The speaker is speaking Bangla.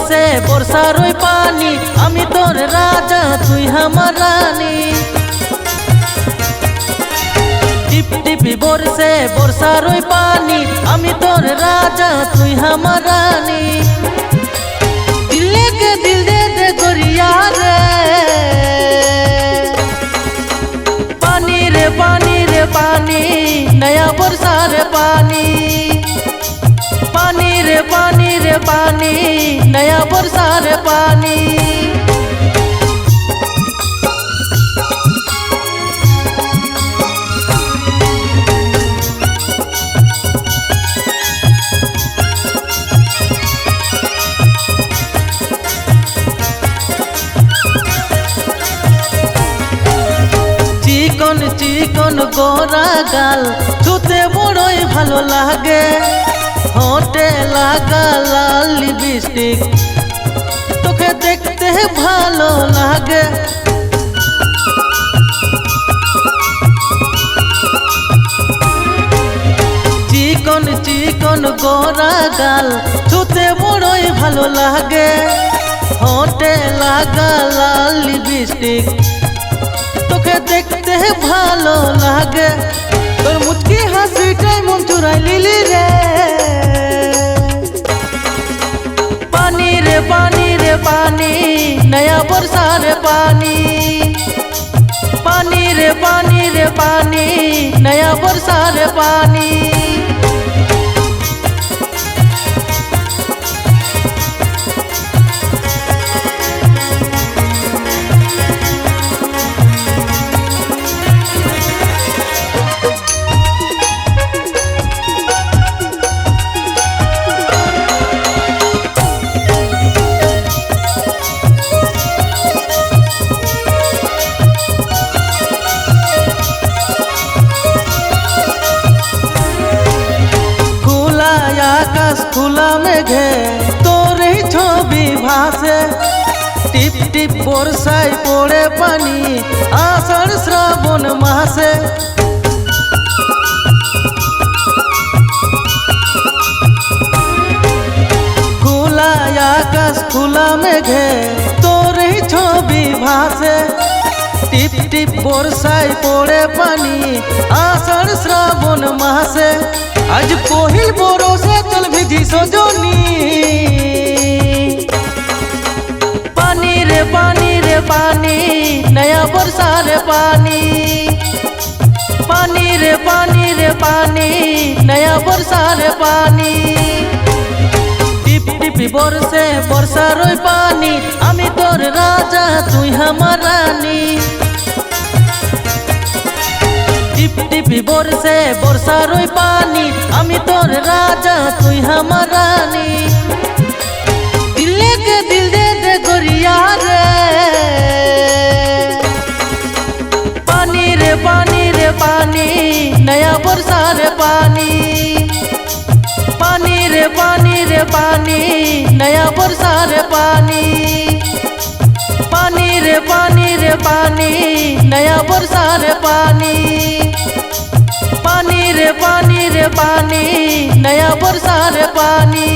পড়ছে বর্ষার ওই পানি, আমি তোর রাজা, তুই আমার রানী। টিপ টিপি বর্ষে বর্ষার ওই পানি, আমি তোর রাজা, তুই আমার রানী। পানি নয়া বর্ষার পানি। পানি রে পানি पानी रे पानी नया बरसा रे पानी চিকন চিকন গোরা গাল ছুতে বড়ই ভালো লাগে হোটে লাগা লাল লিপস্টিক তোকে দেখতে ভালো লাগে। চিকন চিকন গোরা গাল ছুতে বড়ই ভালো লাগে। হোটে লাগা লাল লিপস্টিক তোকে দেখতে ভালো লাগে। তোর মুচকি হাসিটাই মন চুরাই লিলি। রে পানি রে পানি রে পানি নয়া বর্ষা রে পানি পানি রে পানি রে পানি নয়া বর্ষা মেঘে তোর এই ছবি ভাসে টিপ টিপ বর্ষায় পড়ে পানি আষাঢ় শ্রাবণ মাসে খোলা আকাশ খোলা মেঘে টিপ টিপ বর্ষায় পড়ে পানি আষাঢ় শ্রাবণ মাসে আজ পহিল বরসে চল বিধি সজনী পানি রে পানি রে পানি নয়া বর্ষা রে পানি পানি রে পানি রে পানি নয়া বর্ষা রে পানি টিপ টিপি বর্ষে বর্ষার ওই পানি আমি তোর রাজা তুই আমার রানী টিপ টিপি বর্ষে বর্ষার ওই পানি, আমি তোর রাজা, তুই আমার রানী। দিলে কে দিল দে দে গরিয়া রে। পানি রে পানি রে, পানি, নয়া বর্ষা রে পানি। পানি রে পানি রে, পানি, নয়া বর্ষা রে পানি। পানি রে পানি রে, পানি, নয়া বর্ষা রে পানি পানি রে পানি রে পানি নয়া বর্ষা রে পানি